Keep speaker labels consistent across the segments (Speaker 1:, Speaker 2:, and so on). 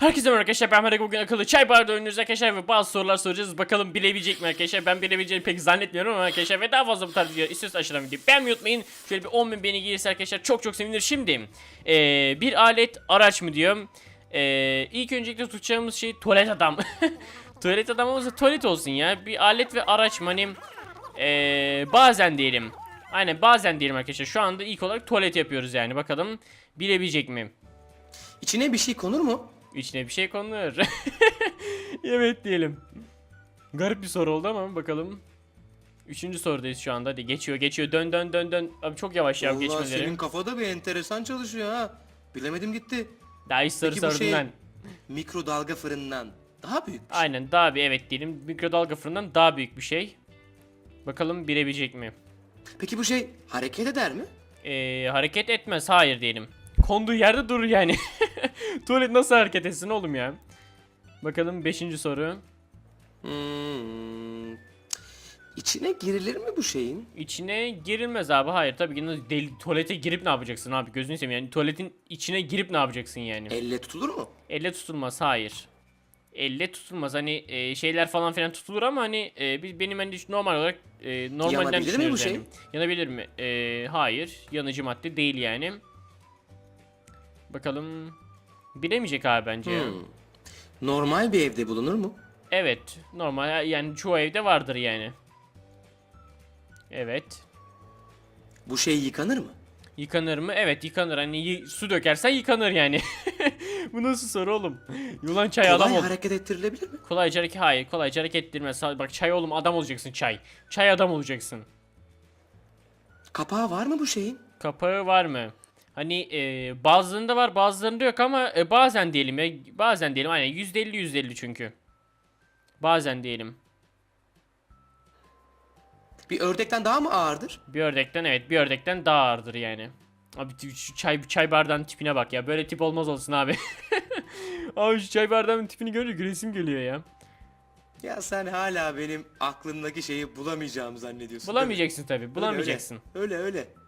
Speaker 1: Herkese merhaba arkadaşlar ben Merak bugün akıllı çay bardağı oynuyoruz arkadaşlar ve bazı sorular soracağız. Bakalım bilebilecek mi arkadaşlar? Ben bilebileceğini pek zannetmiyorum ama arkadaşlar ve daha fazla bu tarz video istiyorsanız aşağıdan videoyu beğenmeyi unutmayın. Şöyle bir 10.000 beğeni gelirse arkadaşlar çok çok sevinirim. Şimdi eee, bir alet araç mı diyorum? Eee ilk öncelikle tutacağımız şey tuvalet adam. Tuvalet adam tuvalet olsun ya. Bir alet ve araç mı? Hani eee, bazen diyelim. Aynen bazen diyelim arkadaşlar. Şu anda ilk olarak tuvalet yapıyoruz yani. Bakalım bilebilecek mi?
Speaker 2: İçine bir şey konur mu?
Speaker 1: İçine bir şey konulur. evet diyelim. Garip bir soru oldu ama bakalım. Üçüncü sorudayız şu anda. Hadi geçiyor geçiyor. Dön dön dön dön. Abi çok yavaş ya geçmeleri.
Speaker 2: senin kafada bir enteresan çalışıyor ha. Bilemedim gitti.
Speaker 1: Daha hiç soru
Speaker 2: Peki bu
Speaker 1: sordum
Speaker 2: şey-
Speaker 1: ben.
Speaker 2: Mikrodalga fırından daha büyük bir şey.
Speaker 1: Aynen daha bir evet diyelim. Mikrodalga fırından daha büyük bir şey. Bakalım bilebilecek mi?
Speaker 2: Peki bu şey hareket eder mi?
Speaker 1: Ee, hareket etmez. Hayır diyelim. Konduğu yerde durur yani. Tuvalet nasıl hareket etsin oğlum ya? Bakalım beşinci soru.
Speaker 2: Hmm. İçine girilir mi bu şeyin?
Speaker 1: İçine girilmez abi. Hayır tabii ki deli, tuvalete girip ne yapacaksın abi? Gözünü seveyim yani tuvaletin içine girip ne yapacaksın yani?
Speaker 2: Elle tutulur mu?
Speaker 1: Elle tutulmaz hayır. Elle tutulmaz hani e, şeyler falan filan tutulur ama hani e, biz benim hani normal olarak e, normalden
Speaker 2: Yanabilir mi bu
Speaker 1: düşünüyoruz
Speaker 2: şey?
Speaker 1: yani. Yanabilir mi? E, hayır. Yanıcı madde değil yani. Bakalım. Bilemeyecek abi bence ya.
Speaker 2: Hmm. Normal bir evde bulunur mu?
Speaker 1: Evet. Normal yani çoğu evde vardır yani. Evet.
Speaker 2: Bu şey yıkanır mı?
Speaker 1: Yıkanır mı? Evet yıkanır. Hani y- su dökersen yıkanır yani. Bu nasıl soru oğlum? Yulan çay adam
Speaker 2: Kolay
Speaker 1: ol.
Speaker 2: hareket ettirilebilir mi?
Speaker 1: Kolayca hareket hayır. Kolayca hareket ettirmez. Bak çay oğlum adam olacaksın çay. Çay adam olacaksın.
Speaker 2: Kapağı var mı bu şeyin?
Speaker 1: Kapağı var mı? Hani e, bazılarında var bazılarında yok ama e, bazen diyelim ya. Bazen diyelim aynen %50 %50 çünkü. Bazen diyelim.
Speaker 2: Bir ördekten daha mı ağırdır?
Speaker 1: Bir ördekten evet bir ördekten daha ağırdır yani. Abi şu çay çay bardağının tipine bak ya. Böyle tip olmaz olsun abi. abi şu çay bardağının tipini görünce gülesim geliyor ya.
Speaker 2: Ya sen hala benim aklımdaki şeyi bulamayacağımı zannediyorsun.
Speaker 1: Bulamayacaksın tabi. Bulamayacaksın.
Speaker 2: Öyle öyle. öyle.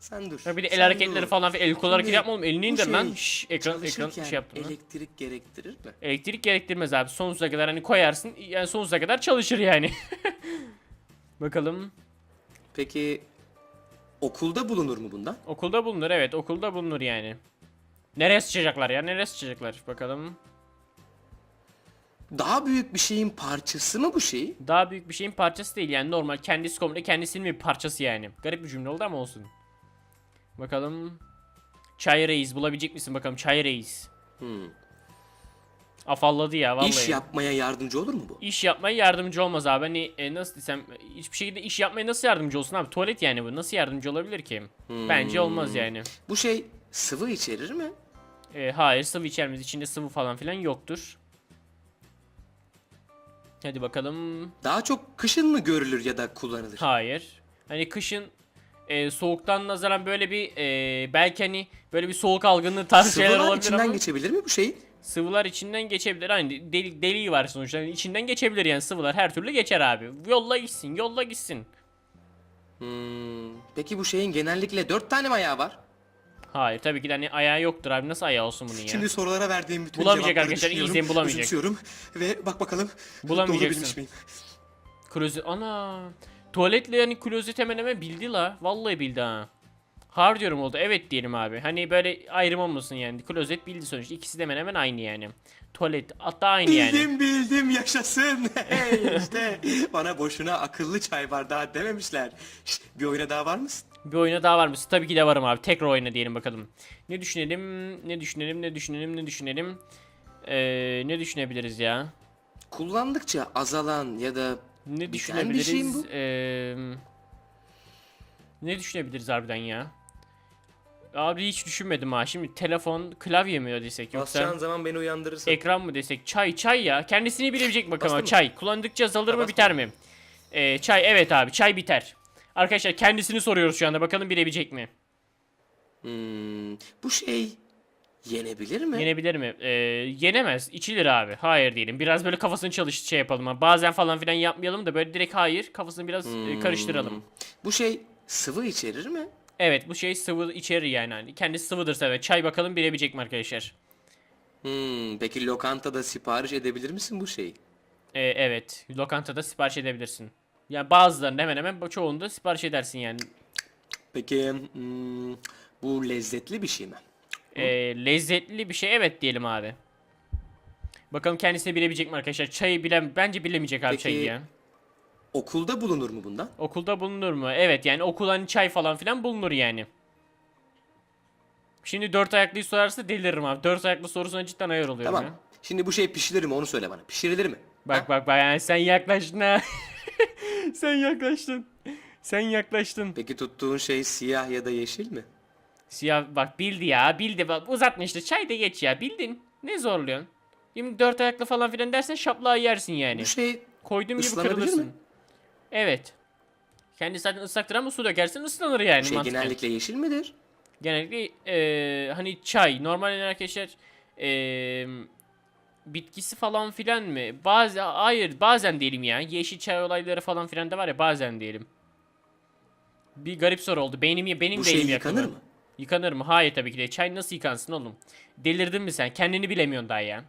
Speaker 2: Sen dur.
Speaker 1: Ha bir de el hareketleri
Speaker 2: dur.
Speaker 1: falan el kol hareketi yapma oğlum. Elini indir lan.
Speaker 2: şey
Speaker 1: Şş, ekran ekran şey yaptım lan.
Speaker 2: elektrik gerektirir mi?
Speaker 1: Elektrik gerektirmez abi. Sonsuza kadar hani koyarsın. Yani sonsuza kadar çalışır yani. Bakalım.
Speaker 2: Peki okulda bulunur mu bundan?
Speaker 1: Okulda bulunur evet. Okulda bulunur yani. Nereye sıçacaklar ya? Nereye sıçacaklar? Bakalım.
Speaker 2: Daha büyük bir şeyin parçası mı bu şey?
Speaker 1: Daha büyük bir şeyin parçası değil yani normal kendisi komple kendisinin bir parçası yani. Garip bir cümle oldu ama olsun. Bakalım. Çay reis bulabilecek misin bakalım çay reis.
Speaker 2: Hmm.
Speaker 1: Afalladı ya vallahi.
Speaker 2: İş yapmaya yardımcı olur mu bu?
Speaker 1: İş yapmaya yardımcı olmaz abi. Hani e, nasıl desem hiçbir şekilde iş yapmaya nasıl yardımcı olsun abi? Tuvalet yani bu. Nasıl yardımcı olabilir ki? Bence olmaz yani.
Speaker 2: Bu şey sıvı içerir mi?
Speaker 1: E, hayır sıvı içermez. İçinde sıvı falan filan yoktur. Hadi bakalım.
Speaker 2: Daha çok kışın mı görülür ya da kullanılır?
Speaker 1: Hayır. Hani kışın e, soğuktan nazaran böyle bir e, belki hani böyle bir soğuk algınlığı tarzı şeyler
Speaker 2: Sıvılar
Speaker 1: olabilir
Speaker 2: içinden
Speaker 1: ama
Speaker 2: geçebilir mi bu şeyin?
Speaker 1: sıvılar içinden geçebilir. Hani deli, deliği var sonuçta. Yani içinden geçebilir yani sıvılar her türlü geçer abi. Yolla gitsin, yolla gitsin.
Speaker 2: Hmm. Peki bu şeyin genellikle dört tane mi ayağı var?
Speaker 1: Hayır tabii ki de hani ayağı yoktur abi. Nasıl ayağı olsun bunun ya?
Speaker 2: Şimdi sorulara verdiğim bütün
Speaker 1: Bulamayacak
Speaker 2: cevapları
Speaker 1: arkadaşlar,
Speaker 2: düşünüyorum,
Speaker 1: izleyin, bulamayacak.
Speaker 2: özümsüyorum ve bak bakalım
Speaker 1: Bulamayacaksın.
Speaker 2: doğru bilmiş miyim?
Speaker 1: Klozet ana. Tuvaletle yani klozet hemen hemen bildi la. Vallahi bildi ha. Har diyorum oldu. Evet diyelim abi. Hani böyle ayrım olmasın yani. Klozet bildi sonuçta. İkisi de hemen hemen aynı yani. Tuvalet hatta aynı yani.
Speaker 2: Bildim bildim yaşasın. Hey işte bana boşuna akıllı çay bardağı dememişler. Şşt, bir oyuna daha var mısın?
Speaker 1: Bir oyuna daha var mısın? Tabii ki de varım abi. Tekrar oyna diyelim bakalım. Ne düşünelim? Ne düşünelim? Ne düşünelim? Ne düşünelim? Ee, ne düşünebiliriz ya?
Speaker 2: Kullandıkça azalan ya da
Speaker 1: Ne düşünebiliriz?
Speaker 2: bu?
Speaker 1: Ee, ne düşünebiliriz harbiden ya? Abi hiç düşünmedim ha. Şimdi telefon, klavye mi desek yoksa
Speaker 2: basacağın zaman beni uyandırırsın.
Speaker 1: ekran mı desek? Çay, çay ya. Kendisini bilebilecek bakalım ama çay. Kullandıkça azalır mı biter mi? Ee, çay evet abi çay biter. Arkadaşlar kendisini soruyoruz şu anda. Bakalım bilebilecek mi?
Speaker 2: Hmm, bu şey yenebilir mi?
Speaker 1: Yenebilir mi? Ee, yenemez. İçilir abi. Hayır diyelim. Biraz böyle kafasını çalış şey yapalım. ha. Bazen falan filan yapmayalım da böyle direkt hayır. Kafasını biraz e, karıştıralım.
Speaker 2: Hmm, Bu şey sıvı içerir mi?
Speaker 1: Evet bu şey sıvı içerir yani. Hani kendisi sıvıdırsa evet. Çay bakalım bilebilecek mi arkadaşlar?
Speaker 2: Hmm, peki lokantada sipariş edebilir misin bu şeyi?
Speaker 1: Ee, evet. Lokantada sipariş edebilirsin. Yani bazılarında hemen hemen çoğunda sipariş edersin yani.
Speaker 2: Peki hmm, bu lezzetli bir şey mi?
Speaker 1: Ee, lezzetli bir şey evet diyelim abi. Bakalım kendisini bilebilecek mi arkadaşlar? Çayı bilen bence bilemeyecek abi
Speaker 2: Peki-
Speaker 1: çayı ya.
Speaker 2: Okulda bulunur mu bundan?
Speaker 1: Okulda bulunur mu? Evet yani okul hani çay falan filan bulunur yani. Şimdi dört ayaklıyı sorarsa deliririm abi. Dört ayaklı sorusuna cidden ayar oluyorum
Speaker 2: Tamam.
Speaker 1: ya.
Speaker 2: Şimdi bu şey pişirilir mi onu söyle bana. Pişirilir mi?
Speaker 1: Bak bak bak yani sen yaklaştın ha. sen yaklaştın. Sen yaklaştın.
Speaker 2: Peki tuttuğun şey siyah ya da yeşil mi?
Speaker 1: Siyah bak bildi ya bildi bak uzatma işte çay da geç ya bildin. Ne zorluyorsun? Şimdi dört ayaklı falan filan dersen şaplağı yersin yani.
Speaker 2: Bu şey
Speaker 1: Koyduğum gibi kırılırsın.
Speaker 2: mi?
Speaker 1: Evet. Kendi zaten ıslaktır ama su dökersin ıslanır yani
Speaker 2: bu şey
Speaker 1: mantıken.
Speaker 2: genellikle yeşil midir?
Speaker 1: Genellikle eee, hani çay normal arkadaşlar eee, bitkisi falan filan mı? Bazı hayır bazen diyelim ya. Yeşil çay olayları falan filan da var ya bazen diyelim. Bir garip soru oldu. Benim benim
Speaker 2: Bu şey yıkanır mı?
Speaker 1: Yıkanır mı? Hayır tabii ki de. Çay nasıl yıkansın oğlum? Delirdin mi sen? Kendini bilemiyorsun daha ya.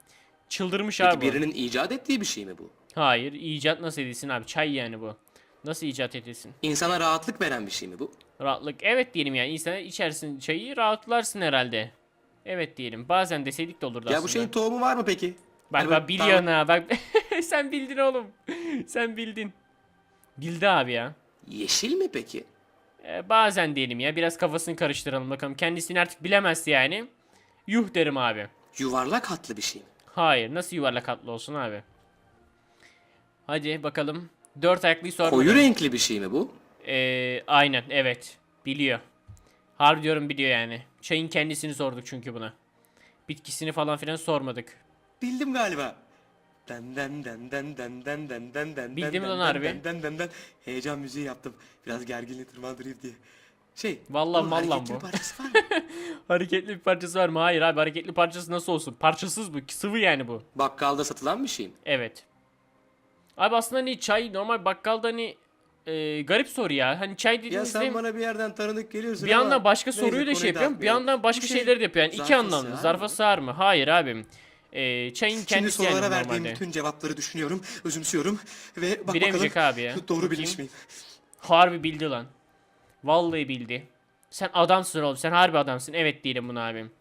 Speaker 1: Çıldırmış
Speaker 2: Peki
Speaker 1: abi bu.
Speaker 2: birinin icat ettiği bir şey mi bu?
Speaker 1: Hayır, icat nasıl edilsin abi? Çay yani bu. Nasıl icat edilsin?
Speaker 2: İnsana rahatlık veren bir şey mi bu?
Speaker 1: Rahatlık. Evet diyelim yani. İnsana içersin çayı rahatlarsın herhalde. Evet diyelim. Bazen deseydik de olurdu
Speaker 2: Ya
Speaker 1: aslında.
Speaker 2: bu şeyin tohumu var mı peki?
Speaker 1: Bak
Speaker 2: Hani
Speaker 1: bak
Speaker 2: böyle
Speaker 1: biliyorsun ha bak. Sen bildin oğlum. Sen bildin. Bildi abi ya.
Speaker 2: Yeşil mi peki?
Speaker 1: Ee, bazen diyelim ya. Biraz kafasını karıştıralım bakalım. Kendisini artık bilemezse yani. Yuh derim abi.
Speaker 2: Yuvarlak hatlı bir şey mi?
Speaker 1: Hayır. Nasıl yuvarlak hatlı olsun abi? Hadi bakalım. Dört ayaklıyı sor.
Speaker 2: Koyu renkli bir şey mi bu?
Speaker 1: Ee, aynen evet. Biliyor. Harbi diyorum biliyor yani. Çayın kendisini sorduk çünkü buna. Bitkisini falan filan sormadık.
Speaker 2: Bildim galiba. Den den den den den den den den den
Speaker 1: Bildin
Speaker 2: den
Speaker 1: lan
Speaker 2: den
Speaker 1: harbi?
Speaker 2: den den den den. Heyecan müziği yaptım. Biraz gerginliği tırmandırayım diye. Şey.
Speaker 1: Vallahi
Speaker 2: bunun
Speaker 1: mal lan
Speaker 2: hareketli
Speaker 1: bu.
Speaker 2: parçası var mı?
Speaker 1: Hareketli bir parçası var mı? Hayır abi hareketli parçası nasıl olsun? Parçasız bu. Sıvı yani bu.
Speaker 2: Bakkalda satılan bir şey mi?
Speaker 1: Evet. Abi aslında hani çay normal bakkalda hani e, garip soru ya. Hani çay
Speaker 2: Ya
Speaker 1: dediğimizde
Speaker 2: sen bana bir yerden tanıdık geliyorsun
Speaker 1: bir yandan başka soruyu da şey yapıyorum. Bir yandan başka
Speaker 2: şey
Speaker 1: şeyleri de yapıyor. Yani iki anlamlı. Zarfa sığar mı? Hayır abim. E, çayın
Speaker 2: Şimdi
Speaker 1: kendisi yani
Speaker 2: sorulara verdiğim
Speaker 1: normalde.
Speaker 2: bütün cevapları düşünüyorum, özümsüyorum ve bak
Speaker 1: Bilemeyecek
Speaker 2: bakalım
Speaker 1: abi ya.
Speaker 2: doğru bilmiş miyim?
Speaker 1: Harbi bildi lan. Vallahi bildi. Sen adamsın oğlum. Sen harbi adamsın. Evet değilim bunu abim.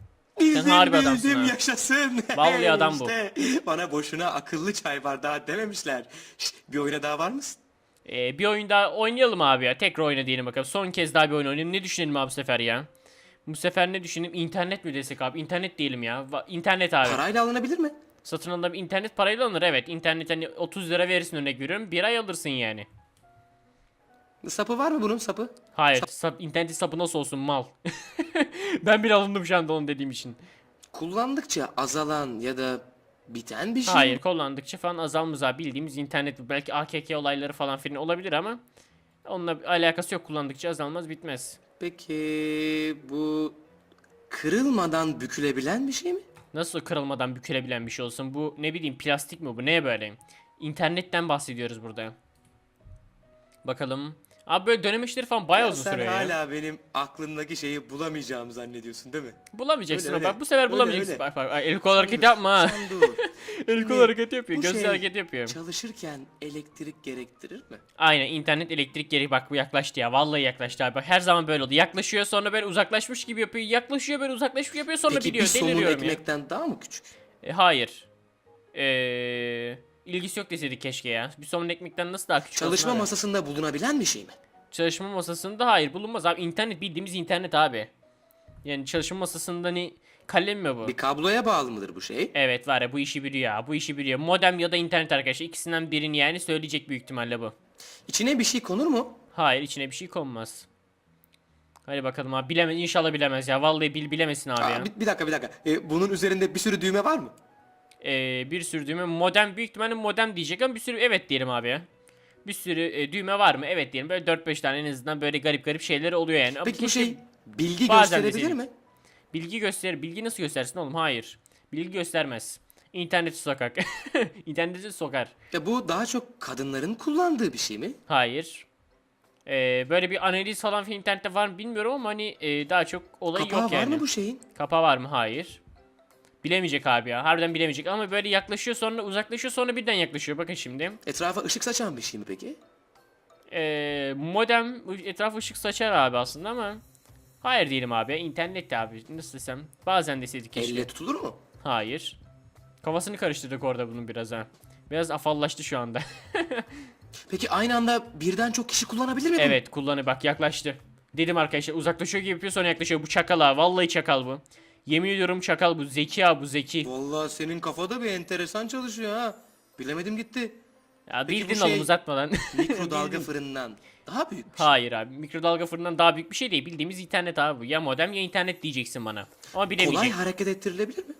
Speaker 2: Bildim
Speaker 1: harbi adamsın
Speaker 2: bildim
Speaker 1: ha.
Speaker 2: yaşasın.
Speaker 1: Vallahi adam bu.
Speaker 2: İşte Bana boşuna akıllı çay bardağı dememişler. Şşt, bir oyuna daha var mısın?
Speaker 1: Ee, bir oyun daha oynayalım abi ya. Tekrar oyna diyelim bakalım. Son kez daha bir oyun oynayalım. Ne düşünelim abi bu sefer ya? Bu sefer ne düşünelim? İnternet mi desek abi? İnternet diyelim ya. Va- İnternet abi.
Speaker 2: Parayla alınabilir mi?
Speaker 1: Satın alınır internet parayla alınır evet. İnternet hani 30 lira verirsin örnek veriyorum. Bir ay alırsın yani.
Speaker 2: Sapı var mı bunun sapı?
Speaker 1: Hayır. Sap, internet sapı nasıl olsun mal. ben bile alındım şu anda onu dediğim için.
Speaker 2: Kullandıkça azalan ya da biten bir şey
Speaker 1: Hayır kullandıkça falan azalmaz abi. Bildiğimiz internet belki AKK olayları falan filan olabilir ama onunla alakası yok. Kullandıkça azalmaz bitmez.
Speaker 2: Peki bu kırılmadan bükülebilen bir şey mi?
Speaker 1: Nasıl kırılmadan bükülebilen bir şey olsun? Bu ne bileyim plastik mi bu? Neye böyle? İnternetten bahsediyoruz burada. Bakalım. Abi böyle dönem işleri falan bayağı
Speaker 2: Ya
Speaker 1: uzun
Speaker 2: sen
Speaker 1: sürüyor ya.
Speaker 2: hala benim aklımdaki şeyi bulamayacağımı zannediyorsun değil mi?
Speaker 1: Bulamayacaksın
Speaker 2: Öyle,
Speaker 1: ama bak
Speaker 2: öyle.
Speaker 1: bu sefer
Speaker 2: Öyle,
Speaker 1: bulamayacaksın.
Speaker 2: öyle.
Speaker 1: Bak bak el kol hareketi yapma ha.
Speaker 2: Sen dur.
Speaker 1: El kol
Speaker 2: Şimdi
Speaker 1: hareketi yapıyor.
Speaker 2: bu
Speaker 1: Gözler
Speaker 2: şey
Speaker 1: hareketi yapıyor.
Speaker 2: Çalışırken elektrik gerektirir mi?
Speaker 1: Aynen internet elektrik geri bak bu yaklaştı ya. Vallahi yaklaştı abi. Bak her zaman böyle oldu. Yaklaşıyor sonra böyle uzaklaşmış gibi yapıyor. Yaklaşıyor böyle uzaklaşmış yapıyor sonra
Speaker 2: Peki
Speaker 1: biliyor.
Speaker 2: bir somun
Speaker 1: Deliriyorum ya.
Speaker 2: ekmekten daha mı küçük?
Speaker 1: E, hayır. Eee ilgisi yok deseydik keşke ya. Bir somun ekmekten nasıl daha küçük olsun
Speaker 2: Çalışma
Speaker 1: abi?
Speaker 2: masasında bulunabilen bir şey mi?
Speaker 1: Çalışma masasında hayır bulunmaz abi. İnternet bildiğimiz internet abi. Yani çalışma masasında hani kalem mi bu?
Speaker 2: Bir kabloya bağlı mıdır bu şey?
Speaker 1: Evet var ya bu işi biliyor ya. Bu işi biliyor. Modem ya da internet arkadaşlar. ikisinden birini yani söyleyecek büyük ihtimalle bu.
Speaker 2: İçine bir şey konur mu?
Speaker 1: Hayır içine bir şey konmaz. Hadi bakalım abi bilemez inşallah bilemez ya. Vallahi bil bilemesin abi
Speaker 2: Aa,
Speaker 1: ya.
Speaker 2: bir, bir dakika bir dakika. Ee, bunun üzerinde bir sürü düğme var mı?
Speaker 1: Ee, bir sürü düğme modem büyük ihtimalle modem diyecek ama bir sürü evet diyelim abi ya. Bir sürü e, düğme var mı? Evet diyelim. Böyle 4-5 tane en azından böyle garip garip şeyler oluyor yani. Ama
Speaker 2: Peki bu şey bilgi gösterebilir
Speaker 1: deseydik.
Speaker 2: mi?
Speaker 1: Bilgi gösterir. Bilgi nasıl göstersin oğlum? Hayır. Bilgi göstermez. İnterneti sokak. İnterneti sokar.
Speaker 2: Ya bu daha çok kadınların kullandığı bir şey mi?
Speaker 1: Hayır. Ee, böyle bir analiz falan filan internette var mı bilmiyorum ama hani e, daha çok olayı
Speaker 2: Kapağı
Speaker 1: yok
Speaker 2: var
Speaker 1: yani.
Speaker 2: mı bu şeyin?
Speaker 1: Kapağı var mı? Hayır. Bilemeyecek abi ya. Harbiden bilemeyecek ama böyle yaklaşıyor sonra uzaklaşıyor sonra birden yaklaşıyor. Bakın şimdi.
Speaker 2: Etrafa ışık saçan bir şey mi peki?
Speaker 1: Ee, modem etraf ışık saçar abi aslında ama hayır diyelim abi. İnternet de abi. Nasıl desem? Bazen deseydik keşke.
Speaker 2: Elle tutulur mu?
Speaker 1: Hayır. Kafasını karıştırdık orada bunun biraz ha. Biraz afallaştı şu anda.
Speaker 2: Peki aynı anda birden çok kişi kullanabilir mi bunu?
Speaker 1: evet kullanı bak yaklaştı. Dedim arkadaşlar uzaklaşıyor gibi yapıyor sonra yaklaşıyor. Bu çakal ha. Vallahi çakal bu. Yemin ediyorum çakal bu. Zeki ha bu zeki.
Speaker 2: Vallahi senin kafada bir enteresan çalışıyor ha. Bilemedim gitti.
Speaker 1: Ya
Speaker 2: Peki
Speaker 1: bildin
Speaker 2: bu şey-
Speaker 1: oğlum uzatmadan.
Speaker 2: Mikrodalga fırından daha büyük bir şey.
Speaker 1: Hayır abi mikrodalga fırından daha büyük bir şey değil. Bildiğimiz internet abi bu. Ya modem ya internet diyeceksin bana. Ama bilemeyecek.
Speaker 2: Kolay hareket ettirilebilir mi?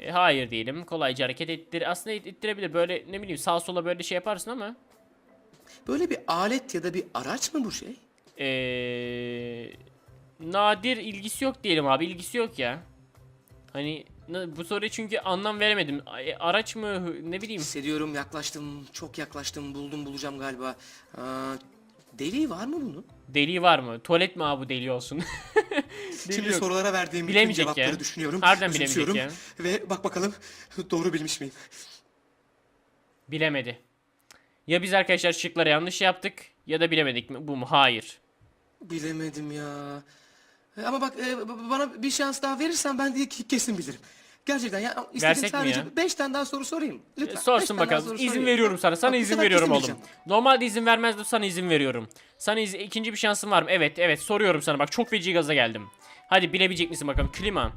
Speaker 1: E, hayır diyelim. Kolayca hareket ettir. Aslında et- ettirebilir. Böyle ne bileyim sağa sola böyle şey yaparsın ama.
Speaker 2: Böyle bir alet ya da bir araç mı bu şey?
Speaker 1: Eee nadir ilgisi yok diyelim abi. ilgisi yok ya. Hani bu soruya çünkü anlam veremedim. A- Araç mı ne bileyim.
Speaker 2: Hissediyorum yaklaştım, çok yaklaştım, buldum bulacağım galiba. Aa, deliği var mı bunun?
Speaker 1: Deliği var mı? Tuvalet mi abi bu deli olsun?
Speaker 2: Şimdi
Speaker 1: yok.
Speaker 2: sorulara verdiğim bütün cevapları
Speaker 1: ya.
Speaker 2: düşünüyorum.
Speaker 1: Harbiden bilemeyecek
Speaker 2: özümsüyorum Ve bak bakalım doğru bilmiş miyim?
Speaker 1: Bilemedi. Ya biz arkadaşlar şıkları yanlış yaptık ya da bilemedik mi? Bu mu? Hayır.
Speaker 2: Bilemedim ya. E, Ama bak e, b- bana bir şans daha verirsen ben ki- kesin bilirim. Gerçekten ya istedim
Speaker 1: Versek mi
Speaker 2: sadece
Speaker 1: ya?
Speaker 2: 5 tane daha soru sorayım. Lütfen. beş
Speaker 1: Sorsun
Speaker 2: tane daha
Speaker 1: bakalım.
Speaker 2: soru
Speaker 1: İzin
Speaker 2: sorayım.
Speaker 1: veriyorum sana. Sana
Speaker 2: Bak, bu
Speaker 1: izin
Speaker 2: sefer
Speaker 1: veriyorum
Speaker 2: kesin
Speaker 1: oğlum.
Speaker 2: bileceğim.
Speaker 1: Normalde izin vermezdim sana izin veriyorum. Sana iz- ikinci bir şansın var mı? Evet evet soruyorum sana. Bak çok feci gaza geldim. Hadi bilebilecek misin bakalım klima.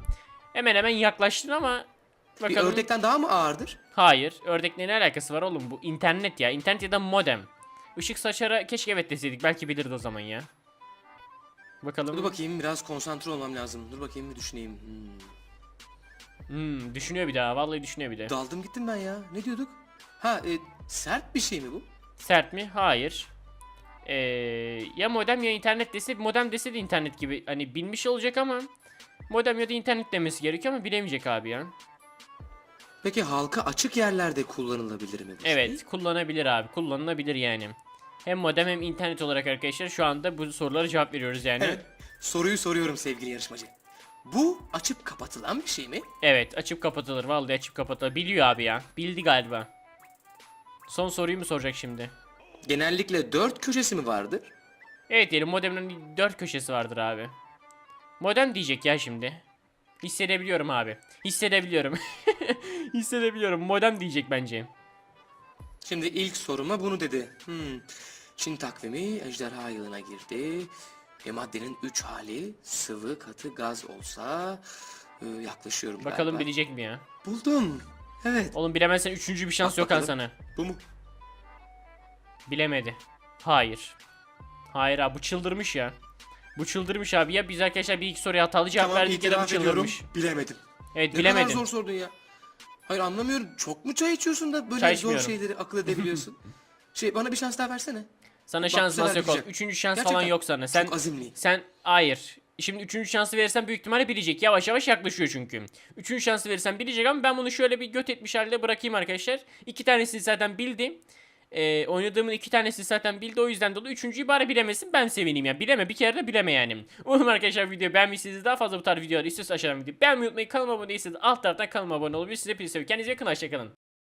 Speaker 1: Hemen hemen yaklaştın ama
Speaker 2: Bir
Speaker 1: bakalım.
Speaker 2: ördekten daha mı ağırdır?
Speaker 1: Hayır. Ördekle ne alakası var oğlum? Bu internet ya. İnternet ya da modem. Işık saçara keşke evet deseydik. Belki bilirdi o zaman ya. Bakalım.
Speaker 2: Dur bakayım biraz konsantre olmam lazım. Dur bakayım bir düşüneyim. Hmm.
Speaker 1: Hmm, düşünüyor bir daha. Vallahi düşünüyor bir de.
Speaker 2: Daldım gittim ben ya. Ne diyorduk? Ha e, sert bir şey mi bu?
Speaker 1: Sert mi? Hayır. Ee, ya modem ya internet dese modem dese de internet gibi hani bilmiş olacak ama modem ya da internet demesi gerekiyor ama bilemeyecek abi ya.
Speaker 2: Peki halka açık yerlerde kullanılabilir mi bu şey?
Speaker 1: Evet kullanabilir abi kullanılabilir yani. Hem modem hem internet olarak arkadaşlar şu anda bu sorulara cevap veriyoruz yani.
Speaker 2: Evet. Soruyu soruyorum sevgili yarışmacı. Bu açıp kapatılan bir şey mi?
Speaker 1: Evet açıp kapatılır vallahi açıp kapatılır. Biliyor abi ya bildi galiba. Son soruyu mu soracak şimdi?
Speaker 2: Genellikle dört köşesi mi vardır?
Speaker 1: Evet diyelim modemin dört köşesi vardır abi. Modem diyecek ya şimdi. Hissedebiliyorum abi. Hissedebiliyorum. Hissedebiliyorum. Modem diyecek bence.
Speaker 2: Şimdi ilk soruma bunu dedi. Hmm. Çin takvimi ejderha yılına girdi. E, maddenin üç hali sıvı, katı, gaz olsa e, yaklaşıyorum
Speaker 1: Bakalım
Speaker 2: galiba.
Speaker 1: bilecek mi ya?
Speaker 2: Buldum. Evet.
Speaker 1: Oğlum bilemezsen üçüncü bir şans
Speaker 2: Bak
Speaker 1: yok al
Speaker 2: bakalım.
Speaker 1: sana.
Speaker 2: Bu mu?
Speaker 1: Bilemedi. Hayır. Hayır abi bu çıldırmış ya. Bu çıldırmış abi. Ya biz arkadaşlar bir iki soruya hatalı cevap
Speaker 2: Tamam
Speaker 1: verdik ya da bu
Speaker 2: itiraf ediyorum.
Speaker 1: çıldırmış.
Speaker 2: Bilemedim.
Speaker 1: Evet
Speaker 2: Ne
Speaker 1: bilemedin.
Speaker 2: kadar zor sordun ya. Hayır anlamıyorum. Çok mu çay içiyorsun da böyle
Speaker 1: Çay
Speaker 2: zor
Speaker 1: içmiyorum.
Speaker 2: şeyleri akıl edebiliyorsun? şey bana bir şans daha versene.
Speaker 1: Sana şans
Speaker 2: bu sefer
Speaker 1: mas yok oğlum. Üçüncü şans
Speaker 2: Gerçekten
Speaker 1: falan yok sana. Sen
Speaker 2: Çok azimliyim.
Speaker 1: Sen hayır. Şimdi üçüncü şansı verirsen büyük ihtimalle bilecek. Yavaş yavaş yaklaşıyor çünkü. Üçüncü şansı verirsen bilecek ama ben bunu şöyle bir göt etmiş halde bırakayım arkadaşlar. İki tanesini zaten bildim. Ee, oynadığımın iki tanesi zaten bildi o yüzden dolayı üçüncüyü bari bilemesin ben sevineyim ya. Bileme bir kere de bileme yani. Umarım arkadaşlar videoyu beğenmişsiniz. Daha fazla bu tarz videolar istiyorsanız aşağıdan videoyu beğenmeyi unutmayın. Kanalıma abone değilseniz alt taraftan kanalıma abone olabilirsiniz. Hepinizi seviyorum. Kendinize yakın hoşçakalın.